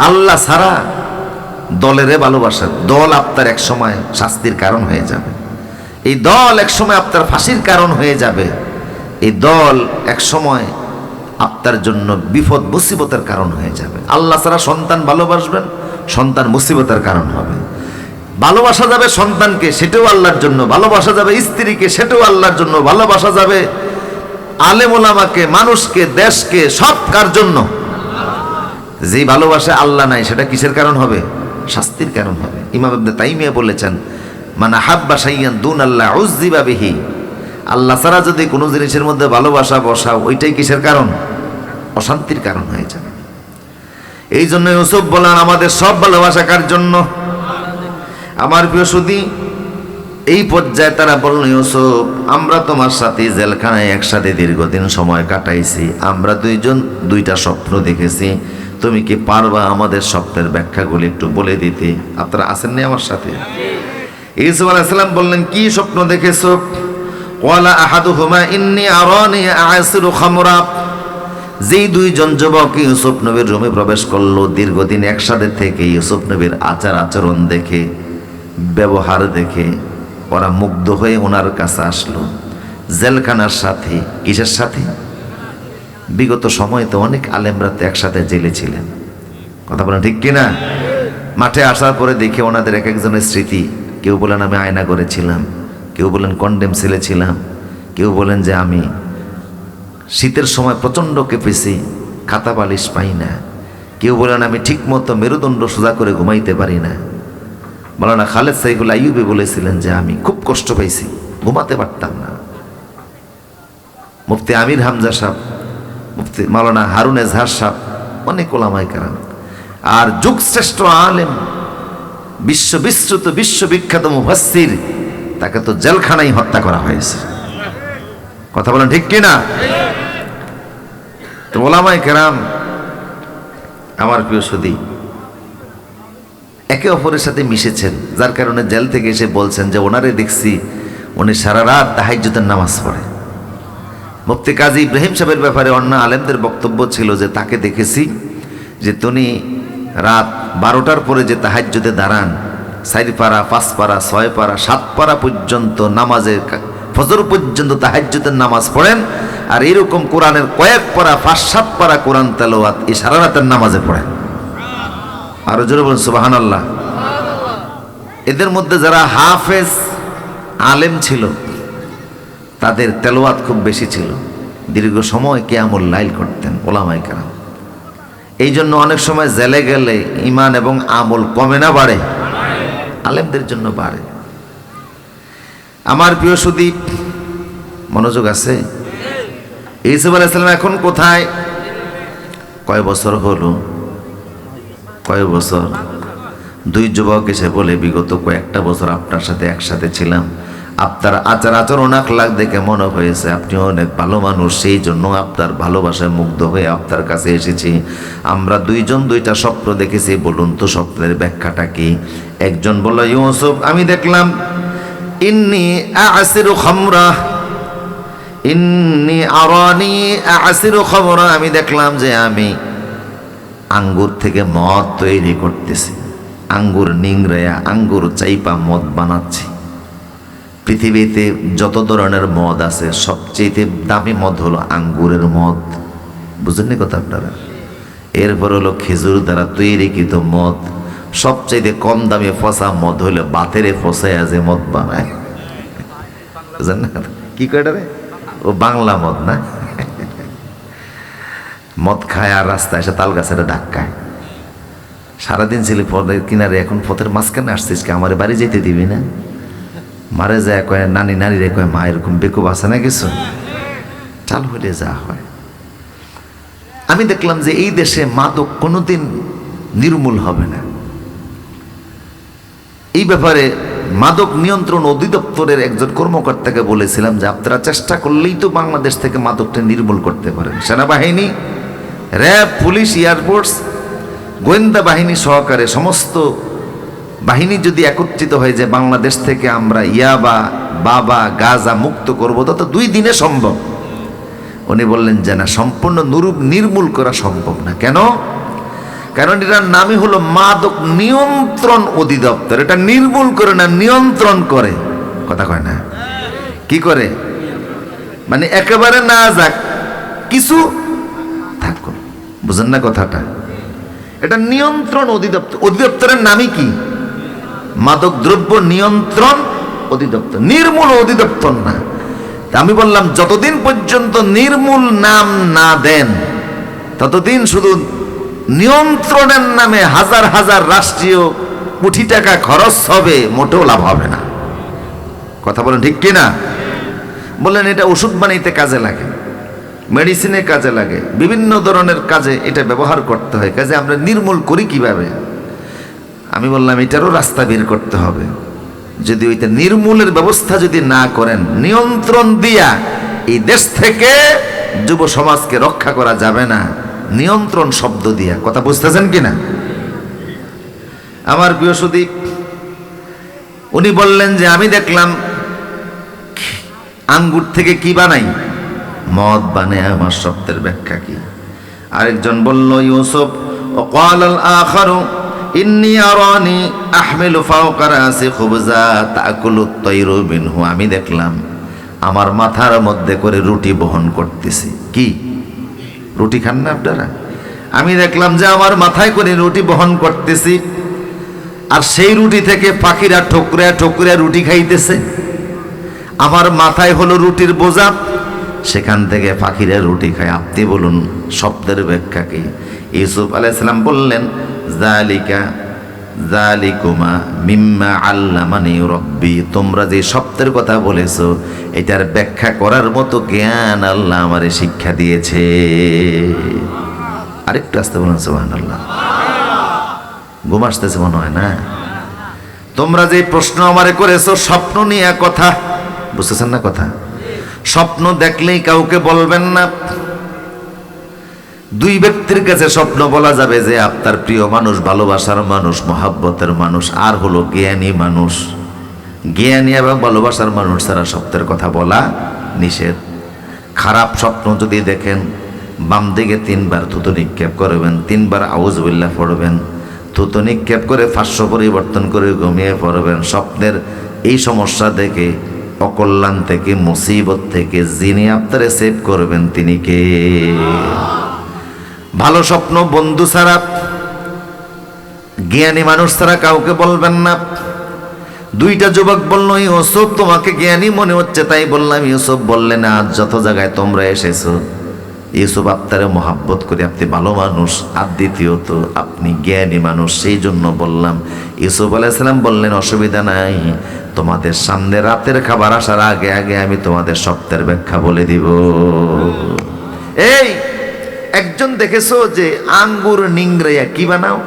আল্লাহ ছাড়া দলেরে ভালোবাসা। দল আপনার এক সময় শাস্তির কারণ হয়ে যাবে। এই দল এক সময় আপনার ফাঁসির কারণ হয়ে যাবে। এই দল এক সময় আপনার জন্য বিপদ, মুসিবতের কারণ হয়ে যাবে। আল্লাহ ছাড়া সন্তান ভালোবাসবেন, সন্তান মুসিবতের কারণ হবে। ভালোবাসা যাবে সন্তানকে, সেটাও আল্লাহর জন্য। ভালোবাসা যাবে স্ত্রীকে, সেটাও আল্লাহর জন্য। ভালোবাসা যাবে আলেমুলামাকে, মানুষকে, দেশকে, সব কার জন্য? যেই ভালোবাসা আল্লাহ নাই, সেটা কিসের কারণ হবে? শাস্তির কারণ হবে। ইমাম ইবনে তাইমিয়া বলেছেন মানে হাব্বা সাইয়ান দুন আল্লাহ উজ্জিবা বিহি। আল্লাহ ছাড়া যদি কোনো জিনিসের মধ্যে ভালোবাসা বসা ওইটাই কিসের কারণ? অশান্তির কারণ হয়ে যাবে। এই জন্য ইউসুফ বলেন, আমাদের সব ভালোবাসা কার জন্য? আমার প্রিয় সুদী এই পর্যায়ে তারা বলল, ইউসুফ, আমরা তোমার সাথে জেলখানায় একসাথে দীর্ঘদিন সময় কাটাইছি। আমরা দুইজন, দুইটা স্বপ্ন দেখেছি। তুমি কি পারবা আমাদের স্বপ্নের ব্যাখ্যাগুলি একটু বলে দিতে? আপনারা আসেননি আমার সাথে? ইউসুফ আলাইসাল্লাম বললেন, কি স্বপ্ন দেখেছ? ওয়ালা আহাদুহুমা ইন্নি আরানি আয়সিরু খামরা। যেই দুইজন যুবক ইউসুফ নবীর রুমে প্রবেশ করল, দীর্ঘদিন একসাথে থেকে ইউসুফ নবীর আচার আচরণ দেখে, ব্যবহার দেখে, ওরা মুগ্ধ হয়ে ওনার কাছে আসলো। জেলখানার সাথে, কিসের সাথে? বিগত সময়ে তো অনেক আলেমরা তো একসাথে জেলে ছিলেন। কথা বলেন ঠিক কিনা? মাঠে আসার পরে দেখে ওনাদের এক একজনের স্মৃতি, কেউ বলেন আমি আয়না করেছিলাম কেউ বলেন কন্ডেম ছেলে ছিলাম, কেউ বলেন যে আমি শীতের সময় প্রচণ্ড কেঁপেছি, খাতা বালিশ পাই না, কেউ বলেন আমি ঠিকমতো মেরুদণ্ড সোজা করে ঘুমাইতে পারি না। মালানা খালেদ সাইফুল আইয়ুবি বলেছিলেন যে আমি খুব কষ্ট পাইছি, ঘুমাতে পারতাম না। মুফতি আমির হামজা সাহ মুফতি মালানা হারুন এজহার সাহ অনেক ওলামাই কারাম। আর যুগশ্রেষ্ঠ আলেম বিশ্ব বিশ্রুত বিশ্ববিখ্যাত মুফাসসির, তাকে তো জেলখানায় হত্যা করা হয়েছে। কথা বলেন ঠিক কিনা? তো ওলামাই কেরাম, আমার প্রিয় সদী একে অপরের সাথে মিশেছেন, যার কারণে জেল থেকে এসে বলছেন যে, ওনারে দেখছি, উনি সারা রাত তাহাজ্যতের নামাজ পড়ে। মুফতি কাজী ইব্রাহিম সাহেবের ব্যাপারে অন্য আলেমদের বক্তব্য ছিল যে তাকে দেখেছি যে তিনি রাত বারোটার পরে যে তাহাজ্যতে দাঁড়ান চারি পাড়া পাঁচ পাড়া ছয় পাড়া সাত পাড়া পর্যন্ত নামাজের ফজর পর্যন্ত তাহাজ্যতের নামাজ পড়েন আর এরকম কোরআনের কয়েক পাড়া পাঁচ, সাত পাড়া কোরআন তেলোয়াত এই সারা রাতের নামাজে পড়েন। আরও জোরে বলুন সুবাহান আল্লাহ এদের মধ্যে যারা হাফেজ আলেম ছিল তাদের তেলোয়াত খুব বেশি ছিল। দীর্ঘ সময় কেয়ামুল লাইল করতেন ওলামাই কারাম। এই জন্য অনেক সময় জেলে গেলে ইমান এবং আমল কমে না বাড়ে, আলেমদের জন্য বাড়ে। আমার প্রিয় সুদীপ, মনোযোগ আছে? ইসুফ আলাইসালাম এখন কোথায়? কয় বছর হলো? কয় বছর? দুই যুবক এসে বলে, বিগত কয়েকটা বছর আপনার সাথে একসাথে ছিলাম। আপনার আচার আচরণ, আখলাখ দেখে মনে হয়েছে আপনি অনেক ভালো মানুষ, সেই জন্য আপনার ভালোবাসায় মুগ্ধ হয়ে আপনার কাছে এসেছি। আমরা দুইজন দুইটা স্বপ্ন দেখেছি, বলুন তো স্বপ্নের ব্যাখ্যাটা কি? একজন বলল, ইউসুফ, আমি দেখলাম, ইন্নি আসিরু খামরা, ইন্নি আরানি আসিরু খামরা। আমি দেখলাম যে আমি আঙ্গুর থেকে মদ তৈরি করতেছি। আঙ্গুর নিংড়ায়া আঙ্গুর চাইপা মদ বানাচ্ছি। পৃথিবীতে যত ধরনের মদ আছে সবচেয়ে দামি মদ হলো আঙ্গুরের মদ। বুঝলেন কথা আপনারা? এরপর হলো খেজুর দ্বারা তৈরিকৃত মদ। সবচেয়ে কম দামে ফসা মদ হলো বাতেরে ফসায়া যে মদ বানায়। বুঝলেন না কি কয়টা রে? ও বাংলা মদ না? মদ খায় আর রাস্তায় এসে তাল গাছের ধাক্কায়। সারাদিন ছিল পথের কিনারে এখন পথের মাঝখানে আসছিস কি? আমার বাড়ি যেতে দিবি না? মারে যায় কয়, নানি নানি রে কয়, মা, এরকম বেকুব আছে না কিছু? চাল হলে যা হয়। আমি দেখলাম যে এই দেশে মাদক কোনোদিন নির্মূল হবে না। এই ব্যাপারে মাদক নিয়ন্ত্রণ অধিদপ্তরের একজন কর্মকর্তাকে বলেছিলাম যে, আপনারা চেষ্টা করলেই তো বাংলাদেশ থেকে মাদকটা নির্মূল করতে পারেন। সেনাবাহিনী, র্যাব, পুলিশ এয়ারফোর্স গোয়েন্দা বাহিনী সহকারে সমস্ত বাহিনী যদি একত্রিত হয়ে যে বাংলাদেশ থেকে আমরা ইয়াবা, বাবা, গাজা মুক্ত করব তত দুই দিনে সম্ভব। উনি বললেন যে না, সম্পূর্ণ নুরূপ নির্মূল করা সম্ভব না। কেন? কারণ এটার নামই হলো মাদক নিয়ন্ত্রণ অধিদপ্তর। এটা নির্মূল করে না, নিয়ন্ত্রণ করে। কথা কয় না? কি করে? মানে একেবারে না যাক, কিছু থাকুন বুঝেন না কথাটা? এটা নিয়ন্ত্রণ অধিদপ্তর অধিদপ্তরের নামই কি? মাদক দ্রব্য নিয়ন্ত্রণ অধিদপ্তর। নির্মূল অধিদপ্তর না। আমি বললাম, যতদিন পর্যন্ত নির্মূল নাম না দেন, ততদিন শুধু নিয়ন্ত্রণের নামে হাজার হাজার রাষ্ট্রীয় কোটি টাকা খরচ হবে, মোটেও লাভ হবে না। কথা বলেন ঠিক কিনা? বললেন, এটা ওষুধ বানাইতে কাজে লাগে, মেডিসিনে কাজে লাগে, বিভিন্ন ধরনের কাজে এটা ব্যবহার করতে হয়, কাজে আমরা নির্মূল করি কীভাবে? আমি বললাম, এটারও রাস্তা বের করতে হবে। যদি ওইটা নির্মূলের ব্যবস্থা যদি না করেন, নিয়ন্ত্রণ দিয়া এই দেশ থেকে যুব সমাজকে রক্ষা করা যাবে না। নিয়ন্ত্রণ শব্দ দিয়া। কথা বুঝতেছেন কিনা আমার প্রিয় সুদীপ, উনি বললেন যে, আমি দেখলাম আঙ্গুর থেকে কি বানাই? মদ বানায় আমার শব্দের ব্যাখ্যা কি? আরেকজন বলল, ইউসুফ, ও কাল আল আখারু ইন্নি আরানি আহমিলু ফাওকা রাসি খুবজা তাকুলু তৈরু মিনহু। আমি দেখলাম, আমার মাথার মধ্যে করে রুটি বহন করতেছি। কি? রুটি খান না আপনারা? আমি দেখলাম যে আমার মাথায় করে রুটি বহন করতেছি, আর সেই রুটি থেকে পাখিরা ঠোকরা ঠোকরা রুটি খাইতেছে। আমার মাথায় হলো রুটির বোঝা। সেখান থেকে পাখিরা রুটি খায়। আপনি বলুন, শব্দের ব্যাখ্যা কি? ইউসুফ আলাইসালাম বললেন জালিকা জালিকুমা মিম্মা আল্লামানি রব্বি তোমরা যে শব্দের কথা বলেছ, এটার ব্যাখ্যা করার মতো জ্ঞান আল্লাহ আমারে শিক্ষা দিয়েছে। আরেকটু আসতে বলুন সুবহান আল্লাহ ঘুম আসতেছে মনে হয়, না? তোমরা যে প্রশ্ন আমারে করেছ, স্বপ্ন নিয়ে কথা। বুঝতেছেন না কথা? স্বপ্ন দেখলেই কাউকে বলবেন না। দুই ব্যক্তির কাছে স্বপ্ন বলা যাবে যে আপনার প্রিয় মানুষ, ভালোবাসার মানুষ, মহাব্বতের মানুষ, আর হলো জ্ঞানী মানুষ। জ্ঞানী এবং ভালোবাসার মানুষ ছাড়া স্বপ্নের কথা বলা নিষেধ। খারাপ স্বপ্ন যদি দেখেন, বাম দিকে তিনবার থুতু নিক্ষেপ করবেন, তিনবার আউজ আউজবিল্লা পড়বেন, থুতু নিক্ষেপ করে ফাঁস্য পরিবর্তন করে ঘুমিয়ে পড়বেন। স্বপ্নের এই সমস্যা দেখে অকল্যাণ থেকে, মুসিবত থেকে যিনি আপনারে সেভ করবেন তিনি কে? ভালো স্বপ্ন বন্ধু ছাড়া, জ্ঞানী মানুষ ছাড়া কাউকে বলবেন না। দুইটা যুবক বলল, ইউসুফ, তোমাকে জ্ঞানী মনে হচ্ছে, তাই বললাম, ইউসুফ বললেন আজ যত জায়গায় তোমরা এসেছ, ইউসুফ আপনারে মহাব্বত করে, আপনি ভালো মানুষ, আর দ্বিতীয়ত, আপনি জ্ঞানী মানুষ, সেই জন্য বললাম, ইউসুফ আলাইসালাম বললেন, অসুবিধা নাই, তোমাদের সামনে রাতের খাবার আসার আগে আগে আমি তোমাদের সপ্তাহের ব্যাখ্যা বলে দিব। এই একজন দেখেছ যে আঙ্গুর নিংড়াইয়া কি বানাও?